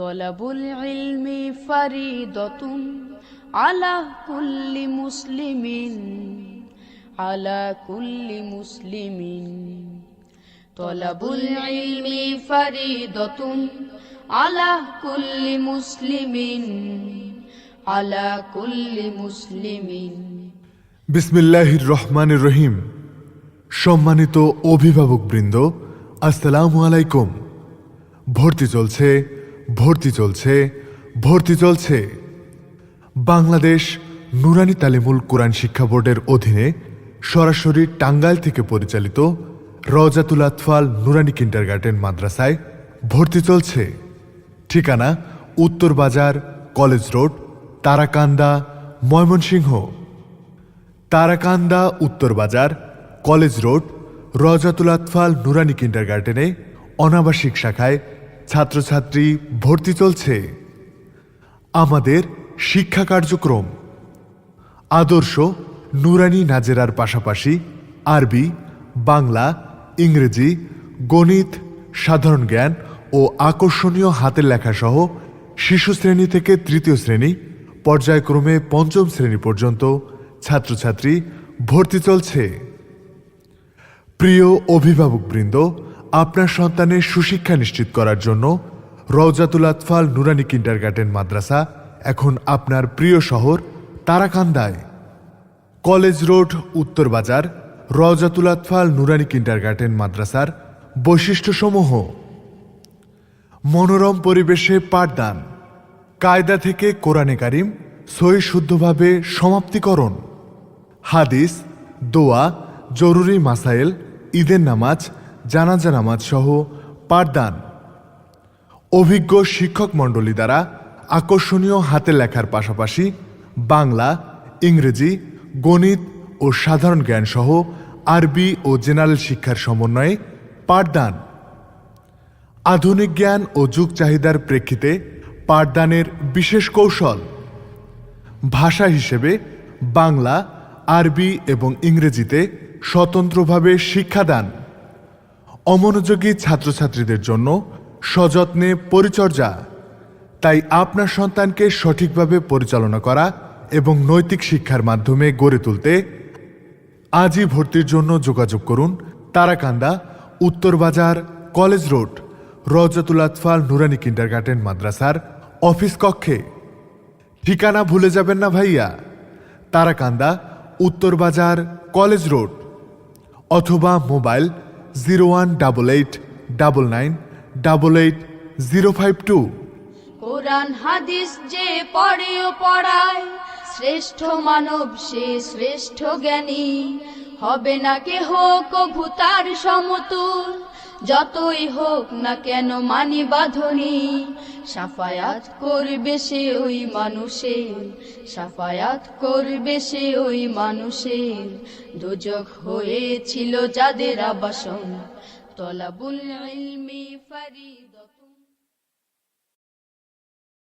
তলাবুল ইলমি ফারিদতুন আলা কুল্লি মুসলিমিন আলা কুল্লি মুসলিমিন তলাবুল ইলমি ফারিদতুন আলা কুল্লি মুসলিমিন আলা কুল্লি মুসলিমিন বিসমিল্লাহির রহমানির রহিম। সম্মানিত অভিভাবকবৃন্দ, আসসালামু আলাইকুম। ভর্তি চলছে ভর্তি চলছে ভর্তি চলছে। বাংলাদেশ নুরানি তালিমুল কোরআন শিক্ষা বোর্ডের অধীনে সরাসরি টাঙ্গাইল থেকে পরিচালিত রজাতুল আতফাল নুরানি কিন্ডারগার্টেন মাদ্রাসায় ভর্তি চলছে। ঠিকানা Uttar Bazar, college road, Tarakanda, Mymensingh. Tarakanda, Uttar Bazar, college road, রজাতুল আতফাল নুরানি কিন্ডার গার্ডেনে অনাবাসিক শাখায় ছাত্রছাত্রী ভর্তি চলছে। আমাদের শিক্ষা কার্যক্রম। আদর্শ নুরানি নাজেরার পাশাপাশি আরবি, বাংলা, ইংরেজি, গণিত, সাধারণ জ্ঞান ও আকর্ষণীয় হাতের লেখা সহ শিশু শ্রেণি থেকে তৃতীয় শ্রেণি পর্যায়ক্রমে পঞ্চম শ্রেণি পর্যন্ত ছাত্রছাত্রী ভর্তি চলছে। প্রিয় অভিভাবকবৃন্দ আপনার সন্তানের সুশিক্ষা নিশ্চিত করার জন্য রওজাতুল আতফাল নুরানি কিন্ডারগার্টেন মাদ্রাসা এখন আপনার প্রিয় শহর তারাকান্দায়। কলেজ রোড, উত্তর বাজার, রওজাতুল আতফাল নুরানি কিন্ডারগার্টেন মাদ্রাসার বৈশিষ্ট্যসমূহ। মনোরম পরিবেশে পাঠদান। কায়দা থেকে কোরআনে কারিম, সহি শুদ্ধভাবে সমাপ্তিকরণ। হাদিস, দোয়া, জরুরি মাসাইল, ঈদের নামাজ জানাজা নামাজ সহ পাঠদান। অভিজ্ঞ শিক্ষক মণ্ডলী দ্বারা আকর্ষণীয় হাতে লেখার পাশাপাশি বাংলা, ইংরেজি, গণিত ও সাধারণ জ্ঞান সহ আরবি ও জেনারেল শিক্ষার সমন্বয়ে পাঠদান। আধুনিক জ্ঞান ও যুগ চাহিদার প্রেক্ষিতে পাঠদানের বিশেষ কৌশল। ভাষা হিসেবে বাংলা, আরবি এবং ইংরেজিতে স্বতন্ত্রভাবে শিক্ষাদান। অমনোযোগী ছাত্রছাত্রীদের জন্য সযত্নে পরিচর্যা। তাই আপনার সন্তানকে সঠিকভাবে পরিচালনা করা এবং নৈতিক শিক্ষার মাধ্যমে গড়ে তুলতে আজই ভর্তির জন্য যোগাযোগ করুন তারাকান্দা, উত্তর বাজার, কলেজ রোড, রজতুল আতফাল, নুরানি কিন্ডারগার্টেন মাদ্রাসার অফিস কক্ষে। ঠিকানা ভুলে যাবেন না ভাইয়া। তারাকান্দা, উত্তর বাজার, কলেজ রোড অথবা mobile zero one double eight double nine double eight zero five two কোরআন হাদিস যে পড়ে পড়ায়, শ্রেষ্ঠ মানব সে শ্রেষ্ঠ জ্ঞানী। হবে না কেহ কভু তার সমতুল। যতই হোক না কেন মানি বাঁধনি সাফায়াত করবে সে ওই মানুষের সাফায়াত করবে সে ওই মানুষের দুজক হয়েছিল যাদের আবাসন, তলাবুল ফারিদ